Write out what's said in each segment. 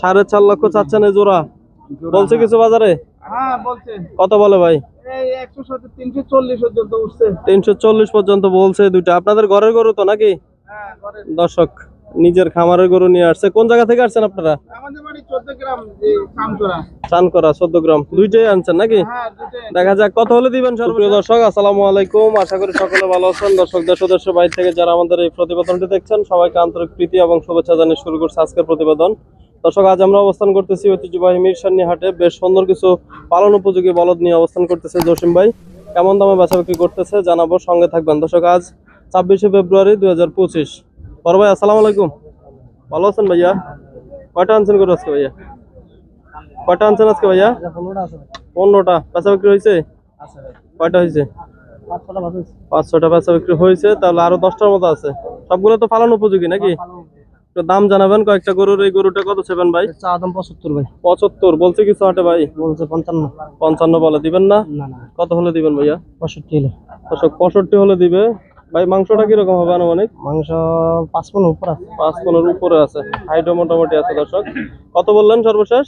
সাড়ে চার লক্ষ চাচ্ছেন এই জোড়া। বলছে কিছু বাজারে? হ্যাঁ কত বলে ভাই? তিনশো চল্লিশ পর্যন্ত বলছে দুইটা। আপনাদের ঘরের গরু তো নাকি? হ্যাঁ দর্শক নিজের খামারের গরু নিয়ে আসছে। কোন জায়গা থেকে আসছেন আপনারা? বাড়ি চোদ্দ গ্রাম দুইটাই আনছেন নাকি? হ্যাঁ দেখা যাক কত হলে দিবেন দর্শক আসসালামু আলাইকুম। আশা করি সকলে ভালো আছেন। দর্শক দেশ ও দেশের বাইরে থেকে যারা আমাদের এই প্রতিবেদনটি দেখছেন সবাইকে আন্তরিক প্রীতি এবং শুভেচ্ছা জানিয়ে শুরু করছে আজকের প্রতিবেদন। দর্শক, আজ আমরা অবস্থান করতেছি ঐতিহ্যবাহী মিরসান্নি হাটে বেশ সুন্দর কিছু পালন উপযোগী বলদ নিয়ে অবস্থান করতেছে জসিম ভাই। কেমন দামে বেচা বিক্রি করতেছে জানাব, সঙ্গে থাকবেন। দর্শক, আজ ছাব্বিশে ফেব্রুয়ারি দুই হাজার পঁচিশ। বড় ভাই, আসসালামু আলাইকুম। ভালো আছেন ভাইয়া? কয়টা আনছেন করে আজকে ভাইয়া? কয়টা আনছেন আজকে ভাইয়া? পনেরোটা। বেচা বিক্রি হয়েছে? কয়টা হয়েছে? পাঁচ ছটা বেচা বিক্রি হয়েছে। তাহলে আরও দশটার মতো আছে। সবগুলো তো পালন উপযোগী নাকি? একটু দাম জানাবেন কয়েকটা গরুর এই গরুটা কত সেবেন ভাই? চা দাম পঁচাত্তর ভাই। পঁচাত্তর বলছে কিছু হাটে ভাই? বলছে পঞ্চান্ন। পঞ্চান্ন বলে দিবেন না? কত হলে দিবেন ভাইয়া? পঁয়ষট্টি হলে। পঁয়ষট্টি হলে দিবে। ভাই মাংসটা কীরকম হবে আনুমানিক? মাংস পাঁচ পনেরো উপর আছে। পাঁচ পনেরো উপরে আছে। হাইটও মোটামুটি আছে দর্শক। কত বললেন সর্বশেষ?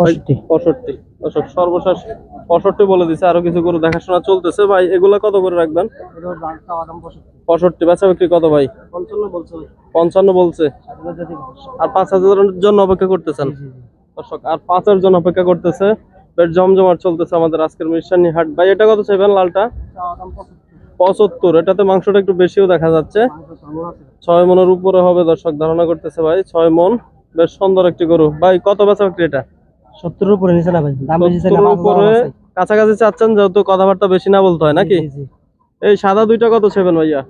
পঁয়ষট্টি। পঁয়ষট্টি। দর্শক সর্বশেষ পঁয়ষট্টি বলে দিছে। আরও কিছু গরু দেখাশোনা চলতেছে। ভাই এগুলা কত করে রাখবেন? পঁয়ষট্টি। বেচা বিক্রি কত ভাই? পঞ্চান্ন বলছে আর পাঁচ হাজারের জন্য অপেক্ষা করতেছেন? দর্শক আর পাঁচের জন্য অপেক্ষা করতেছে। বেশ জমজমাট চলতেছে আমাদের আজকের মিশানি হাট। ভাই এটা কত চাইবেন লালটা? পঁচাত্তর। এটাতে মাংসটা একটু বেশিও দেখা যাচ্ছে। ছয় মনের উপরে হবে দর্শক ধারণা করতেছে ভাই। ছয় মন। বেশ সুন্দর একটি গরু। ভাই কত বেচা বিক্রি এটা? সত্তরের উপরে নিচে না ভাই দাম বেশি সত্তরের উপরে। কাছাকাছি চাচ্ছেন যেহেতু কথাবার্তা বেশি না বলতে হয় নাকি। এই সাদা দুইটা কত সেভেন ভাইয়া?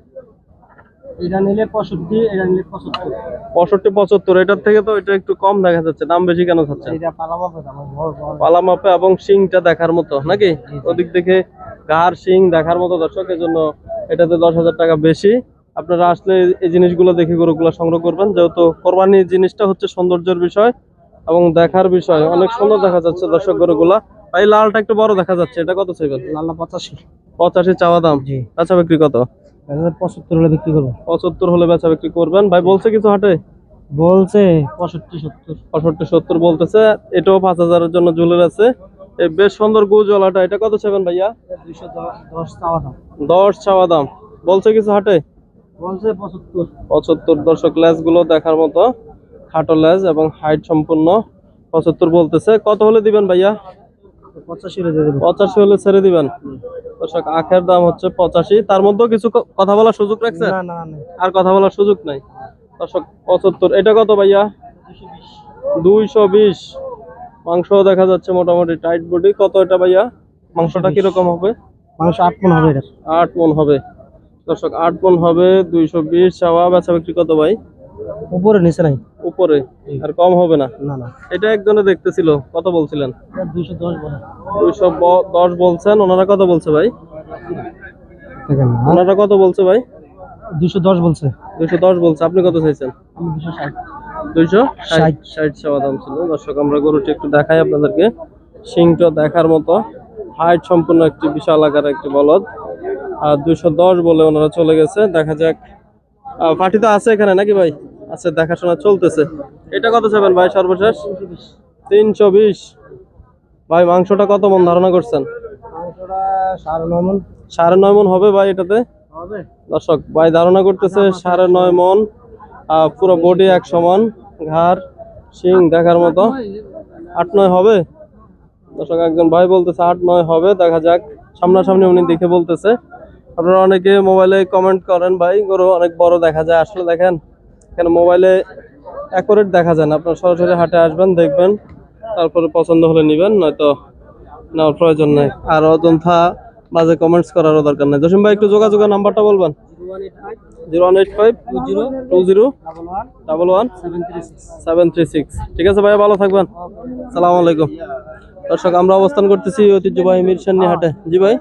এটা নিলে পঁয়ষট্টি এটা নিলে পঁচাত্তর। পঁয়ষট্টি পঁচাত্তর এটার থেকে তো এটা একটু কম দেখা যাচ্ছে দাম বেশি কেন পালা মাপে এবং শিংটা দেখার মতো নাকি? ওদিক দেখে গার শিং দেখার মতো দর্শক এই জন্য এটাতে দশ হাজার টাকা বেশি। আপনারা আসলে এই জিনিসগুলো দেখে গরুগুলো সংগ্রহ করবেন যেহেতু কোরবানির জিনিসটা হচ্ছে সৌন্দর্যের বিষয়। এবং দেখার বিষয় অনেক সুন্দর দেখা যাচ্ছে দর্শক গরুগুলা। ভাই লালটা একটু বড় দেখা যাচ্ছে এটা কত চাইবেন? লাল্লা পঁচাশি। পঁচাশি চাওয়া দাম? বেচা বিক্রি কত? পঁচাত্তর হলে বিক্রি করব। পঁচাত্তর হলে বেচা বিক্রি করবেন। ভাই বলছে কিছু হাটে? বলছে পঁয়ষট্টি সত্তর। পঁয়ষট্টি সত্তর বলতেছে এটাও পাঁচ হাজারের জন্য ঝুলের আছে। এই বেশ সুন্দর গুজওয়ালাটা এটা কত চাইবেন ভাইয়া? দুইশো দশ চাওয়া দাম। দশ চাওয়া দাম। বলছে কিছু হাটে? বলছে পঁচাত্তর। পঁচাত্তর দর্শক লেজগুলো দেখার মতো। খাটো লেজ এবং হাইট সম্পূর্ণ পঁচাত্তর বলতেছে। কত হলে দিবেন ভাইয়া? পঁচাশি হলে ছেড়ে দিবেন। দর্শক আখের দাম হচ্ছে পঁচাশি। তার মধ্যেও কিছু কথা বলার সুযোগ রাখছে? আর কথা বলার সুযোগ নাই। দর্শক পঁচাত্তর। এটা কত ভাইয়া? দুইশো বিশ। মাংস দেখা যাচ্ছে মোটামুটি টাইট বডি কত এটা ভাইয়া? মাংসটা কীরকম হবে? মাংস আট মন হবে আট মন হবে। দর্শক আট মন হবে দুইশো বিশ। চাওয়া বেচা বিক্রি কত ভাই? উপরে নিচে নাই? উপরে আর কম হবে না? না না। এটা একজনে দেখতেছিল কত বলছিলেন? দশ বলে। দুইশো দশ বলছেন ওনারা কত বলছে ভাই? ওনারা কত বলছে ভাই? দুইশো দশ বলছে। দুইশো দশ বলছে আপনি কত চাইছেন? দুশো দুইশো ষাট। ষাট? দাম ছিল। দর্শক আমরা গরুটি একটু দেখাই আপনাদেরকে। সিংটা দেখার মতো। হাইট সম্পূর্ণ একটি বিশাল আকার একটি বলদ। আর দুইশো দশ বলে ওনারা চলে গেছে। দেখা যাক। পার্টি তো আছে এখানে নাকি ভাই? আছে দেখাশোনা চলতেছে। এটা কত চাবেন ভাই সর্বশেষ? তিনশো বিশ। ভাই মাংসটা কত মন ধারণা করছেন? মাংসটা সাড়ে নয় মন। মন হবে ভাই এটাতে? হবে। দর্শক ভাই ধারণা করতেছে সাড়ে নয় মন পুরো বডি এক সমান ঘাড় শিং দেখার মতো। আট নয় হবে? দর্শক একজন ভাই বলতেছে আট নয় হবে দেখা যাক। সামনাসামনি উনি দেখে বলতেছে। আপনারা অনেকে মোবাইলে কমেন্ট করেন ভাই গরু অনেক বড় দেখা যায় আসলে দেখেন। কেন মোবাইলে অ্যাকুরেট দেখা যায় না। আপনার সরাসরি হাটে আসবেন, দেখবেন, তারপরে পছন্দ হলে নেবেন, নয়তো নেওয়ার প্রয়োজন নেই। আর অযন্থা বাজে কমেন্টস করারও দরকার নেই। জসিম ভাই, একটু যোগাযোগের নাম্বারটা বলবেন? Zero one eight five two zero double one seven three six ঠিক আছে ভাইয়া, ভালো থাকবেন। সালাম আলাইকুম। দর্শক, আমরা অবস্থান করতেছি ঐতিহ্যবাহী মিরসান্নি হাটে। জি ভাই?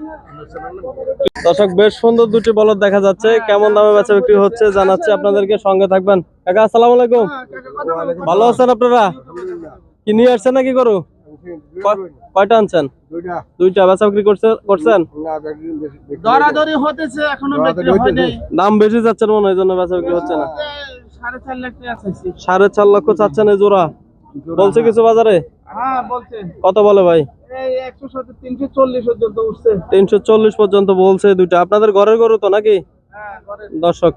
দর্শক বেশ সুন্দর দুটি বলদ দেখা যাচ্ছে। কেমন দামে বেচা বিক্রি হচ্ছে জানাচ্ছি আপনাদেরকে সঙ্গে থাকবেন। কাকা আসসালামু আলাইকুম। ভালো আছেন আপনারা? কি নিয়ে আসছেন নাকি গরু? কয়- কয়টা আনছেন? দুইটা। বেচা বিক্রি করছে করছেন? দরাদরি হতেছে এখনও বিক্রি হয়নি দাম বেশি যাচ্ছেন মনে হয় জন্য বেচা বিক্রি হচ্ছে না। সাড়ে চার লাখ টাকা চাইছি। সাড়ে চার লক্ষ চাচ্ছেন এই জোড়া। বলছে কিছু বাজারে? হ্যাঁ বলছে। কত বলে ভাই? তিনশো চল্লিশ পর্যন্ত বলছে দুইটা। আপনাদের ঘরের গরু তো নাকি? হ্যাঁ দর্শক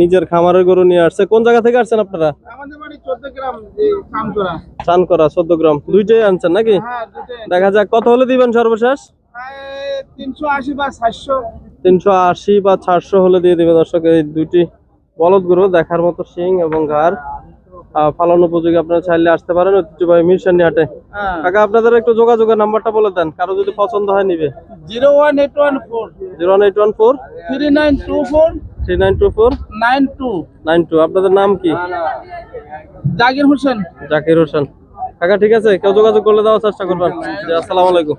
নিজের খামারের গরু নিয়ে আসছে। কোন জায়গা থেকে আসছেন আপনারা? আমাদের চোদ্দ গ্রাম দুইটাই আনছেন নাকি? হ্যাঁ দেখা যাক কত হলে দিবেন সর্বশেষ? তিনশো আশি বা তিনশো আশি বা চারশো হলে দিয়ে দিবে দর্শক এই দুইটি বলদ গরু দেখার মতো শিং এবং ঘাড়। পালন উপযোগী আপনারা চাইলে আসতে পারেন ঐতিহ্যবাহী মিরসানি হাটে হ্যাঁ। কাকা আপনাদের একটু যোগাযোগের নাম্বারটা বলে দেন কারও যদি পছন্দ হয় নিবে। Zero one eight one four. Zero eight one four. Three nine two four. Three nine two four. Nine two. Nine two আপনাদের নাম কি? জাকির হোসেন। জাকির হোসেন। কাকা ঠিক আছে কেউ যোগাযোগ করলে দেওয়ার চেষ্টা করবেন। জি, আসসালামু আলাইকুম।